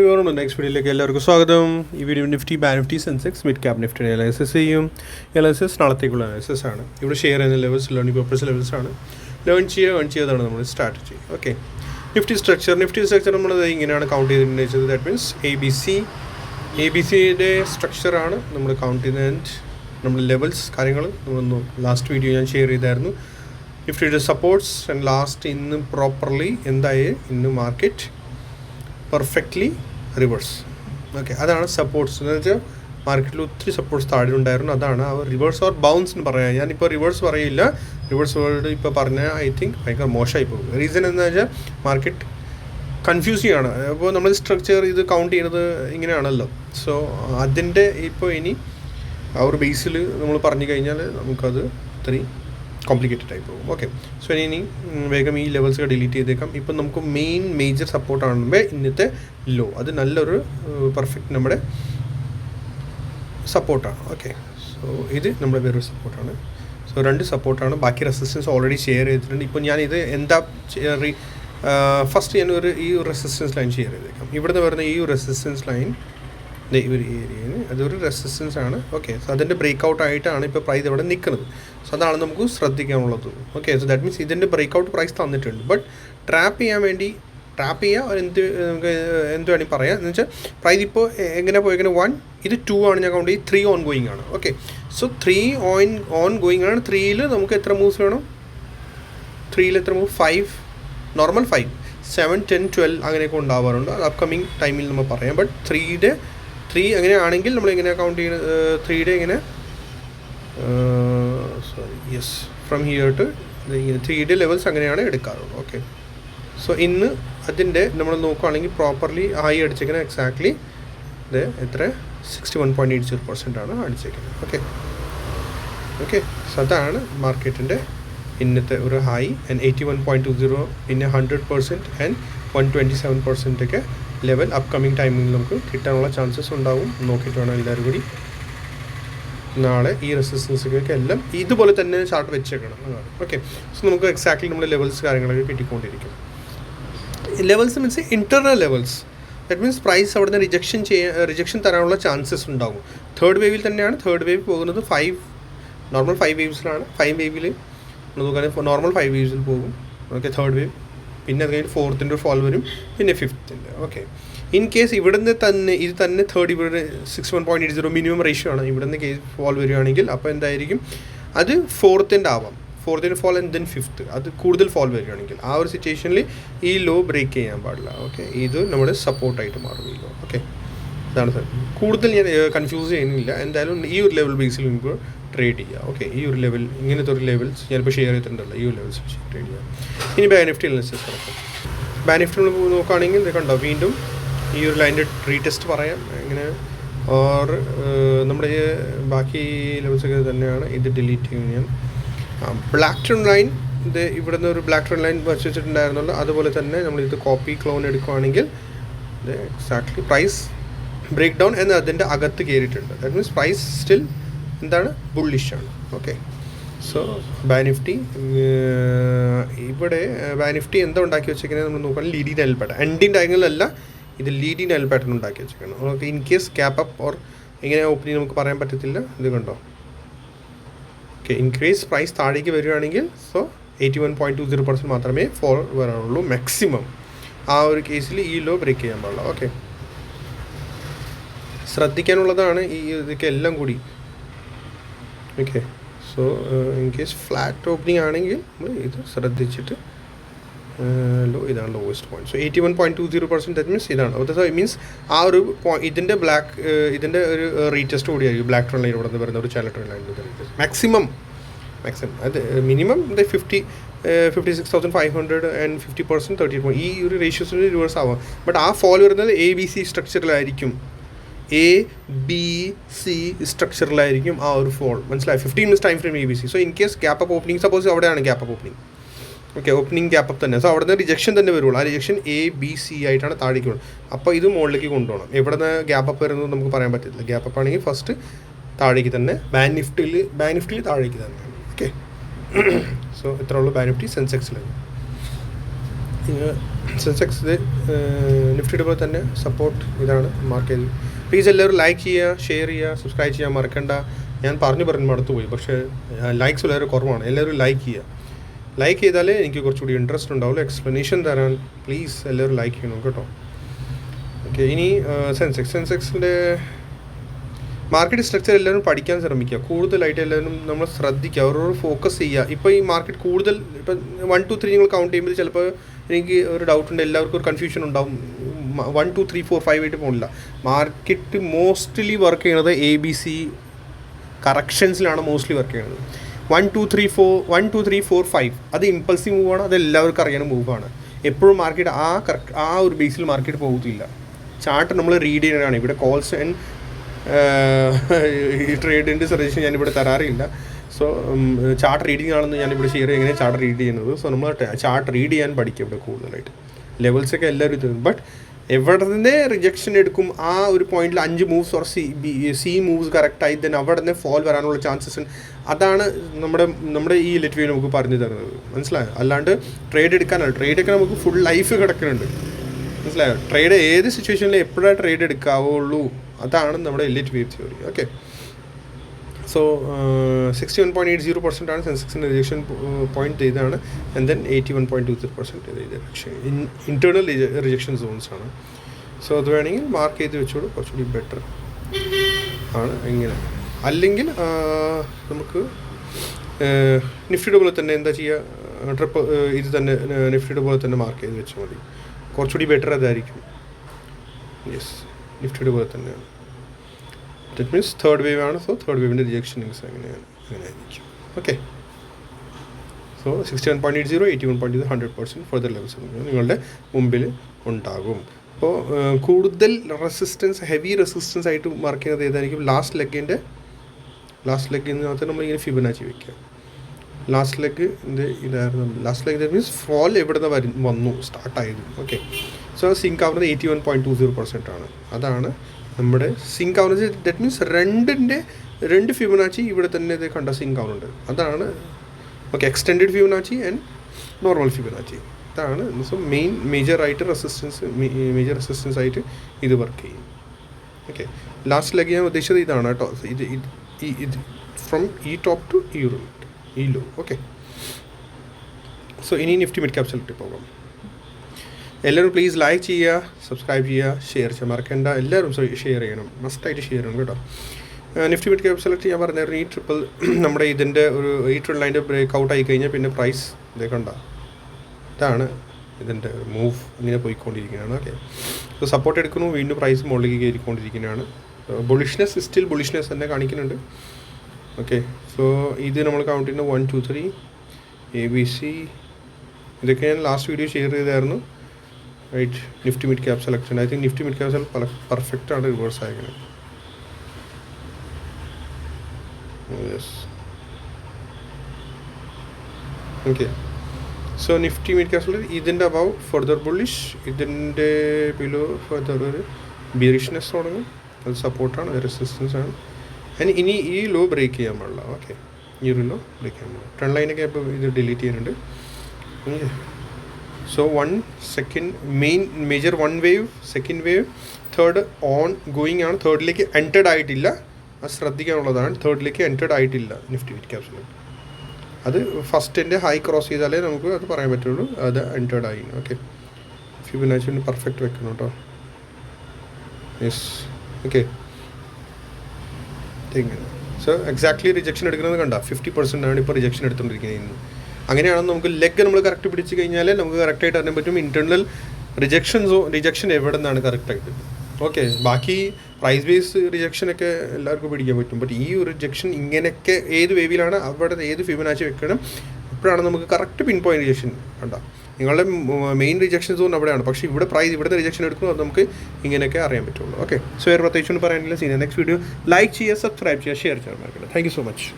Next വീഡിയോയിലേക്ക് എല്ലാവർക്കും സ്വാഗതം. ഈ വീഡിയോ നിഫ്റ്റി ബാ Nifty Sensex mid cap Nifty analysis ചെയ്യും. അനാലിസിസ് നാളത്തേക്കുള്ള അനാലിസിസ് ആണ്. ഇവിടെ ഷെയർ ചെയ്യുന്ന ലെവൽസ് ലേണിംഗ് പേപ്പേഴ്സ് ലെവൽസ് ആണ്. ലേൺ ചെയ്യുക ഏൺ ചെയ്തതാണ് നമ്മൾ strategy okay Nifty structure Nifty structure നമ്മൾ ഇങ്ങനെയാണ് കൗണ്ട് ചെയ്തിട്ടുണ്ടെങ്കിൽ that means A B C A B സിയുടെ സ്ട്രക്ചറാണ് നമ്മൾ കൗണ്ട് ചെയ്യുന്നത് നമ്മൾ ലെവൽസ് കാര്യങ്ങൾ നമ്മളൊന്ന് ലാസ്റ്റ് വീഡിയോ ഞാൻ ഷെയർ ചെയ്തായിരുന്നു. നിഫ്റ്റിയുടെ സപ്പോർട്ട്സ് ആൻഡ് ലാസ്റ്റ് ഇന്ന് പ്രോപ്പർലി എന്തായി? ഇന്ന് മാർക്കറ്റ് പെർഫെക്റ്റ്ലി റിവേഴ്സ് ഓക്കെ അതാണ് സപ്പോർട്ട്സ് എന്ന് വെച്ചാൽ മാർക്കറ്റിൽ ഒത്തിരി സപ്പോർട്ട്സ് താഴെ ഉണ്ടായിരുന്നു. അതാണ് ആ റിവേഴ്സ് ഓർ ബൗൺസ് എന്ന് പറയാം. ഞാനിപ്പോൾ റിവേഴ്സ് പറയില്ല. റിവേഴ്സ് വേൾഡ് ഇപ്പോൾ പറഞ്ഞാൽ ഐ തിങ്ക് ഭയങ്കര മോശമായി പോകും റീസൺ എന്ന് വെച്ചാൽ മാർക്കറ്റ് കൺഫ്യൂസിങ് ആണ് അപ്പോൾ നമ്മൾ സ്ട്രക്ചർ ഇത് കൗണ്ട് ചെയ്യുന്നത് ഇങ്ങനെയാണല്ലോ. സോ അതിന്റെ ഇപ്പോൾ ഇനി ആ ഒരു ബേസിൽ നമ്മൾ പറഞ്ഞു കഴിഞ്ഞാൽ നമുക്കത് ഇത്രയും കോംപ്ലിക്കേറ്റഡ് ആയി പോകും ഓക്കെ സോ ഇനി വേഗം ഈ ലെവൽസ് ഡിലീറ്റ് ചെയ്തേക്കാം. ഇപ്പം നമുക്ക് മെയിൻ മേജർ സപ്പോർട്ടാണുമ്പോൾ ഇന്നത്തെ ലോ അത് നല്ലൊരു പെർഫെക്റ്റ് നമ്മുടെ സപ്പോർട്ടാണ് ഓക്കെ സോ ഇത് നമ്മുടെ വേറൊരു സപ്പോർട്ടാണ് സോ രണ്ട് സപ്പോർട്ടാണ് ബാക്കി റെസിസ്റ്റൻസ് ഓൾറെഡി ഷെയർ ചെയ്തിട്ടുണ്ട്. ഇപ്പോൾ ഞാൻ ഇത് എന്താ ഫസ്റ്റ് ഞാൻ ഒരു ഈ റെസിസ്റ്റൻസ് ലൈൻ ഷെയർ ചെയ്തേക്കാം. ഇവിടുന്ന് വരുന്ന ഈ ഒരു റെസിസ്റ്റൻസ് ലൈൻ ഈ ഒരു ഏരിയയിൽ അതൊരു റെസിസ്റ്റൻസ് ആണ്. ഓക്കെ സോ അതിന്റെ ബ്രേക്ക് ഔട്ട് ആയിട്ടാണ് ഇപ്പോൾ പ്രൈസ് ഇവിടെ നിൽക്കുന്നത്. സോ അതാണ് നമുക്ക് ശ്രദ്ധിക്കാനുള്ളത്. ഓക്കെ സോ ദാറ്റ് മീൻസ് ഇതിന്റെ ബ്രേക്ക് ഔട്ട് പ്രൈസ് തന്നിട്ടുണ്ട്. ബട്ട് ട്രാപ്പ് ചെയ്യാൻ വേണ്ടി ട്രാപ്പ് ചെയ്യുക എന്ത് നമുക്ക് എന്ത് വേണമെങ്കിൽ പറയാം. എന്ന് വെച്ചാൽ പ്രൈസ് ഇപ്പോൾ എങ്ങനെ പോയെങ്ങനെ വൺ ഇത് ടു ആണ് ഞാൻ കൗണ്ട് ചെയ്ത് ത്രീ ഓൺ ഗോയിങ് ആണ്. Okay so three on on going ആണ്. ത്രീയിൽ നമുക്ക് എത്ര മൂവ്സ് വേണം? ത്രീയിൽ എത്ര move five normal five seven ten twelve അങ്ങനെയൊക്കെ ഉണ്ടാവാറുണ്ട്. അത് അപ്കമിങ് ടൈമിൽ നമ്മൾ പറയാം. ബട്ട് ത്രീയുടെ ത്രീ അങ്ങനെയാണെങ്കിൽ നമ്മൾ എങ്ങനെ കൗണ്ട് ചെയ്യുന്നത് ത്രീയുടെ ഇങ്ങനെ sorry yes from here to ഇങ്ങനെ ഡി ലെവൽസ് അങ്ങനെയാണ് എടുക്കാറുള്ളത്. ഓക്കെ സോ ഇന്ന് അതിന്റെ നമ്മൾ നോക്കുകയാണെങ്കിൽ പ്രോപ്പർലി ഹൈ അടിച്ചേക്കുന്നത് എക്സാക്ട്ലി ഇത് എത്ര? Sixty one point eight zero percent ആണ് അടിച്ചേക്കുന്നത്. ഓക്കെ ഓക്കെ സോ അതാണ് മാർക്കറ്റിന്റെ ഇന്നത്തെ ഒരു high and eighty one point two zero പിന്നെ hundred percent and one twenty seven പെർസെന്റൊക്കെ level upcoming ടൈമിൽ നമുക്ക് കിട്ടാനുള്ള ചാൻസസ് ഉണ്ടാവും. നോക്കിയിട്ട് വേണം എല്ലാവരും കൂടി നാളെ ഈ റെസിസ്റ്റൻസുകൾക്ക് എല്ലാം ഇതുപോലെ തന്നെ ചാർട്ട് വെച്ചേക്കണം ഓക്കെ സോ നമുക്ക് എക്സാക്ട്ലി നമ്മുടെ ലെവൽസ് കാര്യങ്ങളൊക്കെ കിട്ടിക്കൊണ്ടിരിക്കും. Levels means internal levels that means price അവിടെ നിന്ന് റിജക്ഷൻ ചെയ്യാൻ റിജക്ഷൻ തരാനുള്ള ചാൻസസ് ഉണ്ടാകും. തേർഡ് വേവിൽ തന്നെയാണ് തേർഡ് വേവ് പോകുന്നത് ഫൈവ് നോർമൽ ഫൈവ് വേവ്സിലാണ് ഫൈവ് വേവിൽ നോക്കുകയാണെങ്കിൽ നോർമൽ ഫൈവ് വേവ്സിൽ പോകും. ഓക്കെ തേർഡ് വേവ് പിന്നെ അത് കഴിഞ്ഞ് ഫോർത്തിന്റെ ഒരു ഫോൾ വരും പിന്നെ ഫിഫ്ത്തിന്റെ ഓക്കെ ഇൻ കേസ് ഇവിടുന്ന് തന്നെ ഇത് തന്നെ തേർഡ് ഇവിടെ six one point eight zero minimum ratio ആണ്. ഇവിടുന്ന് കേസ് ഫോൾ വരികയാണെങ്കിൽ അപ്പോൾ എന്തായിരിക്കും? അത് ഫോർത്തിന്റെ ആവാം. ഫോർത്തിന് ഫോൾ ആൻഡ് ദെൻ ഫിഫ്ത്ത് അത് കൂടുതൽ ഫോൾ വരികയാണെങ്കിൽ ആ ഒരു സിറ്റുവേഷനിൽ ഈ ലോ ബ്രേക്ക് ചെയ്യാൻ പാടില്ല. ഓക്കെ ഇത് നമ്മുടെ സപ്പോർട്ടായിട്ട് മാറും ഈ ലോ ഓക്കെ അതാണ് സാർ. കൂടുതൽ ഞാൻ കൺഫ്യൂസ് ചെയ്യുന്നില്ല. എന്തായാലും ഈ ഒരു ലെവൽ ബേസിൽ നമുക്ക് ട്രേഡ് ചെയ്യുക ഓക്കെ ഈ ഒരു ലെവൽ ഇങ്ങനത്തെ ഒരു ലെവൽസ് ഞാനിപ്പോൾ ഷെയർ ചെയ്തിട്ടുണ്ടല്ലോ. ഈ ഒരു ലെവൽസ് ട്രേഡ് ചെയ്യുക ഇനി ബാനിഫ്റ്റി അനാലിസിസ് നടക്കും. ബാനിഫ്റ്റി നോക്കുകയാണെങ്കിൽ ഇത് കണ്ടോ? വീണ്ടും ഈ ഒരു ലൈന്റെ റീടെസ്റ്റ് പറയാം. ഇങ്ങനെ ഓർ നമ്മുടെ ബാക്കി ലെവൽസൊക്കെ തന്നെയാണ് ഇത് ഡിലീറ്റ് ചെയ്യും ഞാൻ ബ്ലാക്ക് ട്രൺ ലൈൻ ഇത് ഇവിടെ നിന്ന് ഒരു ബ്ലാക്ക് ട്രൺ ലൈൻ വച്ചിട്ടുണ്ടായിരുന്നല്ലോ. അതുപോലെ തന്നെ നമ്മളിത് കോപ്പി ക്ലോൺ എടുക്കുകയാണെങ്കിൽ ഇത് എക്സാക്ട്ലി പ്രൈസ് ബ്രേക്ക് ഡൗൺ എന്ന് അതിന്റെ അകത്ത് കയറിയിട്ടുണ്ട് ദാറ്റ് മീൻസ് പ്രൈസ് സ്റ്റിൽ എന്താണ്? ബുള്ളിഷാണ് ഓക്കെ സോ ബാനിഫ്റ്റി ഇവിടെ ബാനിഫ്റ്റി എന്താ ഉണ്ടാക്കി വെച്ചേക്കുന്നത് നമ്മൾ നോക്കാൻ ലീഡി നെൽ പാറ്റേൺ എൻഡിന്റെ ആംഗിളല്ല ഇത് ലീഡി നെൽ പാറ്റേൺ ഉണ്ടാക്കി വെച്ചേക്കണം. Okay in case gap up or എങ്ങനെ ഓപ്പണിങ് നമുക്ക് പറയാൻ പറ്റത്തില്ല. ഇത് കണ്ടോ? ഓക്കെ ഇൻക്രീസ് പ്രൈസ് താഴേക്ക് വരികയാണെങ്കിൽ so eighty one point two zero percent മാത്രമേ ഫോൾ വരാനുള്ളൂ മാക്സിമം ആ ഒരു കേസിൽ ഈ ലോ ബ്രേക്ക് ചെയ്യാൻ പാടുള്ളൂ ഓക്കെ ശ്രദ്ധിക്കാനുള്ളതാണ് ഈ ഇതൊക്കെ എല്ലാം കൂടി. Okay so in case flat opening ആണെങ്കിൽ നമ്മൾ ഇത് ശ്രദ്ധിച്ചിട്ട് ലോ ഇതാണ് lowest point so eighty one point two zero percent that means ഇതാണ് അത് മീൻസ് ആ ഒരു ഇതിന്റെ ബ്ലാക്ക് ഇതിന്റെ ഒരു റീറ്റസ്റ്റ് കൂടിയായിരിക്കും ബ്ലാക്ക് ട്രെയിൻ ലൈൻ ഇവിടെ നിന്ന് വരുന്ന ഒരു ചാല ട്രെയിൻ ലൈൻ മാക്സിമം മാക്സിമം അത് മിനിമം ഇത് fifty fifty six thousand five hundred and fifty percent thirty ഈ ഒരു റേഷ്യോസിന് റിവേഴ്സ് ആവാം. ബട്ട് ആ ഫോൾ വരുന്നത് എ ബി സി സ്ട്രക്ചറിലായിരിക്കും എ ബി സി സ്ട്രക്ചറിലായിരിക്കും ആ ഒരു ഫോൾ മനസ്സിലായി? Fifteen minutes time frame A B C so in case gap up opening suppose അവിടെയാണ് gap up opening okay opening gap up തന്നെ. സോ അവിടെ നിന്ന് റിജക്ഷൻ തന്നെ വരുള്ളൂ. ആ റിജക്ഷൻ എ ബി സി ആയിട്ടാണ് താഴേക്ക് വരുന്നത് അപ്പോൾ ഇത് മുകളിലേക്ക് കൊണ്ടുപോകണം. എവിടെ നിന്ന് ഗ്യാപ്പ് അപ്പ് വരുന്നത് നമുക്ക് പറയാൻ പറ്റില്ല ഗ്യാപ്പ് അപ്പ് ആണെങ്കിൽ ഫസ്റ്റ് താഴേക്ക് തന്നെ ബാൻ നിഫ്റ്റിൽ ബാൻ നിഫ്റ്റിൽ താഴേക്ക് തന്നെ. ഓക്കെ സോ ഇത്ര ഉള്ളൂ ബാൻ നിഫ്റ്റി സെൻസെക്സിൽ സെൻസെക്സ് നിഫ്റ്റിയുടെ പോലെ തന്നെ സപ്പോർട്ട് ഇതാണ് മാർക്ക് ചെയ്ത് പ്ലീസ് എല്ലാവരും ലൈക്ക് ചെയ്യുക ഷെയർ ചെയ്യുക സബ്സ്ക്രൈബ് ചെയ്യാൻ മറക്കണ്ട. ഞാൻ പറഞ്ഞു പറഞ്ഞു മടുത്തു പോയി. പക്ഷേ ലൈക്സ് വളരെ കുറവാണ്. എല്ലാവരും ലൈക്ക് ചെയ്യുക. ലൈക്ക് ചെയ്താലേ എനിക്ക് കുറച്ചുകൂടി ഇൻട്രസ്റ്റ് ഉണ്ടാവുള്ളൂ. എക്സ്പ്ലനേഷൻ തരാൻ പ്ലീസ് എല്ലാവരും ലൈക്ക് ചെയ്യണം കേട്ടോ. ഓക്കെ ഇനി സെൻസെക്സ് സെൻസെക്സിന്റെ മാർക്കറ്റ് സ്ട്രക്ചർ എല്ലാവരും പഠിക്കാൻ ശ്രമിക്കുക. കൂടുതലായിട്ട് എല്ലാവരും നമ്മൾ ശ്രദ്ധിക്കുക. അവരോട് ഫോക്കസ് ചെയ്യുക. ഇപ്പോൾ ഈ മാർക്കറ്റ് കൂടുതൽ ഇപ്പം വൺ ടു ത്രീ നിങ്ങൾ കൗണ്ട് ചെയ്യുമ്പോൾ ചിലപ്പോൾ എനിക്ക് ഒരു ഡൗട്ട് ഉണ്ട്. എല്ലാവർക്കും ഒരു കൺഫ്യൂഷൻ ഉണ്ടാവും. One two three four five ആയിട്ട് പോകില്ല മാർക്കറ്റ് മോസ്റ്റ്ലി വർക്ക് ചെയ്യണത് എ ബി സി കറക്ഷൻസിലാണ് മോസ്റ്റ്ലി വർക്ക് ചെയ്യുന്നത് one two three four one two three four five അത് ഇമ്പൾസീവ് മൂവാണ് അത് എല്ലാവർക്കും അറിയണ മൂവാണ് എപ്പോഴും മാർക്കറ്റ് ആ കറക്റ്റ് ആ ഒരു ബേസിൽ മാർക്കറ്റ് പോകത്തില്ല. ചാർട്ട് നമ്മൾ റീഡ് ചെയ്യാനാണ് ഇവിടെ കോൾസ് ആൻഡ് ഈ ട്രേഡിന്റെ സജഷൻ ഞാനിവിടെ തരാറില്ല. സോ ചാർട്ട് റീഡിങ് ആണെന്ന് ഞാനിവിടെ ഷെയർ ചെയ്യുന്നത്. ചാർട്ട് റീഡ് ചെയ്യുന്നത്. സോ നമ്മൾ ചാർട്ട് റീഡ് ചെയ്യാൻ പഠിക്കും ഇവിടെ കൂടുതലായിട്ട്. ലെവൽസൊക്കെ എല്ലാവരും ഇത് ബട്ട് എവിടെ റിജക്ഷൻ എടുക്കും? ആ ഒരു പോയിന്റിൽ അഞ്ച് moves or C B C moves കറക്റ്റായി ദെൻ അവിടെ നിന്ന് ഫോൾ വരാനുള്ള ചാൻസസ് അതാണ് നമ്മുടെ നമ്മുടെ ഈ ലെറ്റ് നമുക്ക് പറഞ്ഞു തരുന്നത്. മനസ്സിലായോ? അല്ലാണ്ട് ട്രേഡ് എടുക്കാനല്ല. ട്രേഡൊക്കെ നമുക്ക് ഫുൾ ലൈഫ് കിടക്കുന്നുണ്ട്. മനസ്സിലായോ? ട്രേഡ് ഏത് സിറ്റുവേഷനിൽ എപ്പോഴാണ് ട്രേഡ് എടുക്കാവുള്ളൂ? അതാണ് നമ്മുടെ Elliott wave theory okay so sixty one point eight zero percent ആണ് സെൻസെക്സിന്റെ റിജക്ഷൻ പോയിന്റ് ഇതാണ് and then eighty one point two three percent rejection internal rejection zones ആണ്. സോ അത് വേണമെങ്കിൽ മാർക്ക് ചെയ്ത് വെച്ചോളൂ. കുറച്ചുകൂടി ബെറ്റർ ആണ് ഇങ്ങനെ. അല്ലെങ്കിൽ നമുക്ക് നിഫ്റ്റിയുടെ പോലെ തന്നെ എന്താ ചെയ്യുക ട്രിപ്പ് ഇത് തന്നെ നിഫ്റ്റിയുടെ പോലെ തന്നെ മാർക്ക് ചെയ്ത് വെച്ചാൽ മതി. കുറച്ചുകൂടി ബെറ്റർ അതായിരിക്കും. യെസ് നിഫ്റ്റിയുടെ പോലെ തന്നെയാണ്. ദറ്റ് മീൻസ് തേർഡ് വേവ് ആണ് സോ തേർഡ് വേവിന്റെ റിജക്ഷൻ അങ്ങനെയാണ് അങ്ങനെ ആയിരിക്കും. Okay so sixty one point eight zero eighty one point hundred percent further levels നിങ്ങളുടെ മുമ്പിൽ ഉണ്ടാകും. അപ്പോൾ കൂടുതൽ റെസിസ്റ്റൻസ് ഹെവി റെസിസ്റ്റൻസ് ആയിട്ട് മാർക്ക് ചെയ്യുന്നത് ഏതായിരിക്കും? ലാസ്റ്റ് ലെഗിന്റെ ലാസ്റ്റ് ലെഗ് ഇതിനകത്ത് നമ്മളിങ്ങനെ ഫിബനാച്ചി വെക്കുക. ലാസ്റ്റ് ലെഗ് ഇതായിരുന്നു. ലാസ്റ്റ് ലെഗ് മീൻസ് ഫോൾ എവിടെ നിന്ന് വരും വന്നു സ്റ്റാർട്ടായത് ഓക്കെ സോ സിങ്ക് ആവുന്നത് eighty one point two zero percent ആണ്. അതാണ് നമ്മുടെ സിങ്ക് ആവുന്നത് ദറ്റ് മീൻസ് രണ്ടിന്റെ രണ്ട് ഫിബനാച്ചി ഇവിടെ തന്നെ ഇത് കണ്ട സിങ്ക് ആവുന്നുണ്ട് അതാണ് okay extended Fibonacci and normal Fibonacci ഇതാണ് സോ മെയിൻ മേജർ ആയിട്ട് റെസിസ്റ്റൻസ് മേജർ റെസിസ്റ്റൻസ് ആയിട്ട് ഇത് വർക്ക് ചെയ്യും. ഓക്കെ ലാസ്റ്റ് ലെഗ് ഞാൻ ഉദ്ദേശിച്ചത് ഇതാണ് കേട്ടോ. ഇത് ഇത് ഫ്രം ഈ ടോപ്പ് ടു ഈ റൂം ഈ ലോ ഓക്കെ സോ ഇനി നിഫ്റ്റി മിഡ് ക്യാപ്സിലിറ്റി പോകാം എല്ലാവരും പ്ലീസ് ലൈക്ക് ചെയ്യുക സബ്സ്ക്രൈബ് ചെയ്യുക ഷെയർ ചെയ്യാൻ മറക്കേണ്ട. എല്ലാവരും ഷെയർ ചെയ്യണം. മസ്റ്റായിട്ട് ഷെയർ ചെയ്യണം കേട്ടോ. നിഫ്റ്റി മിഡ് ക്യാപ് സെലക്ട് ചെയ്യാൻ പറഞ്ഞായിരുന്നു ഈ ട്രിപ്പിൾ നമ്മുടെ ഇതിന്റെ ഒരു ഈ ട്രിപ്പിൾ ലൈന്റെ ബ്രേക്ക് ഔട്ട് ആയി കഴിഞ്ഞാൽ പിന്നെ പ്രൈസ് ഇതേക്കണ്ട കണ്ട? ഇതാണ് ഇതിന്റെ മൂവ് ഇങ്ങനെ പോയിക്കൊണ്ടിരിക്കുകയാണ്. ഓക്കെ സോ സപ്പോർട്ട് എടുക്കുന്നു. വീണ്ടും പ്രൈസ് മുകളിലേക്ക് കയറിക്കൊണ്ടിരിക്കുന്നതാണ് ബുളിഷ്നെസ് സ്റ്റിൽ ബുളിഷ്നെസ് തന്നെ കാണിക്കുന്നുണ്ട്. ഓക്കെ സോ ഇത് നമ്മൾ count one two three A B C ഇതൊക്കെ ഞാൻ ലാസ്റ്റ് വീഡിയോ ഷെയർ ചെയ്തായിരുന്നു. Right Nifty mid cap selection I think Nifty mid cap sell perfect ആണ് റിവേഴ്സ് ആയിരിക്കുന്നത് okay so Nifty mid cap sell ഇതിന്റെ above further bullish ഇതിന്റെ below further ഒരു bearishness തുടങ്ങും. അത് സപ്പോർട്ടാണ് റെസിസ്റ്റൻസ് ആണ്. അതിന് ഇനി ഈ ലോ ബ്രേക്ക് ചെയ്യാൻ പാടില്ല. ഓക്കെ ഈ ഒരു ലോ ബ്രേക്ക് ചെയ്യാൻ പാടില്ല. ട്രെൻഡ് ലൈനൊക്കെ ഇപ്പോൾ ഇത് ഡിലീറ്റ് ചെയ്യുന്നുണ്ട്. So one second main major one wave second wave third on going ആണ്. തേർഡിലേക്ക് എന്റേഡ് ആയിട്ടില്ല. അത് ശ്രദ്ധിക്കാനുള്ളതാണ്. തേർഡിലേക്ക് എന്റേഡ് ആയിട്ടില്ല നിഫ്റ്റി വിറ്റ് ക്യാപ്സിൽ അത് ഫസ്റ്റിന്റെ ഹൈ ക്രോസ് ചെയ്താലേ നമുക്ക് അത് പറയാൻ പറ്റുള്ളൂ. അത് എന്റേഡ് ആയി. ഓക്കെ ഫിബിനാച്ചിന് പെർഫെക്റ്റ് വെക്കണം കേട്ടോ യെസ് ഓക്കെ ഇങ്ങനെ സോ എക്സാക്ട്ലി റിജക്ഷൻ എടുക്കുന്നത് കണ്ട? ഫിഫ്റ്റി പെർസെന്റ് ആണ് ഇപ്പോൾ റിജക്ഷൻ എടുത്തുകൊണ്ടിരിക്കുന്നത് അങ്ങനെയാണെന്ന് നമുക്ക് ലെഗ് നമ്മൾ കറക്റ്റ് പിടിച്ച് കഴിഞ്ഞാൽ നമുക്ക് കറക്റ്റായിട്ട് അറിയാൻ പറ്റും. ഇന്റേർണൽ റിജക്ഷൻസോ റിജക്ഷൻ എവിടെ നിന്നാണ് കറക്റ്റായിട്ട് ഓക്കെ ബാക്കി പ്രൈസ് ബേസ് റിജക്ഷനൊക്കെ എല്ലാവർക്കും പിടിക്കാൻ പറ്റും. ബട്ട് ഈ റിജക്ഷൻ ഇങ്ങനെയൊക്കെ ഏത് വേവിലാണ് അവിടെ ഏത് ഫിബനാച്ചി വെക്കണം അപ്പോഴാണ് നമുക്ക് കറക്റ്റ് പിൻ പോയിന്റ് റിജക്ഷൻ കണ്ട. നിങ്ങളുടെ മെയിൻ റിജക്ഷൻ സോൺ അവിടെയാണ്. പക്ഷേ ഇവിടെ പ്രൈസ് ഇവിടുത്തെ റിജക്ഷൻ എടുക്കുമ്പോൾ നമുക്ക് ഇങ്ങനെയൊക്കെ അറിയാൻ പറ്റുള്ളൂ. ഓക്കെ സോ വേറെ പ്രത്യേകിച്ച് പറയാനില്ല. സീനിയർ നെക്സ്റ്റ് വീഡിയോ ലൈക്ക് ചെയ്യുക സബ്സ്ക്രൈബ് ചെയ്യുക ഷെയർ ചെയ്യാൻ market thank you so much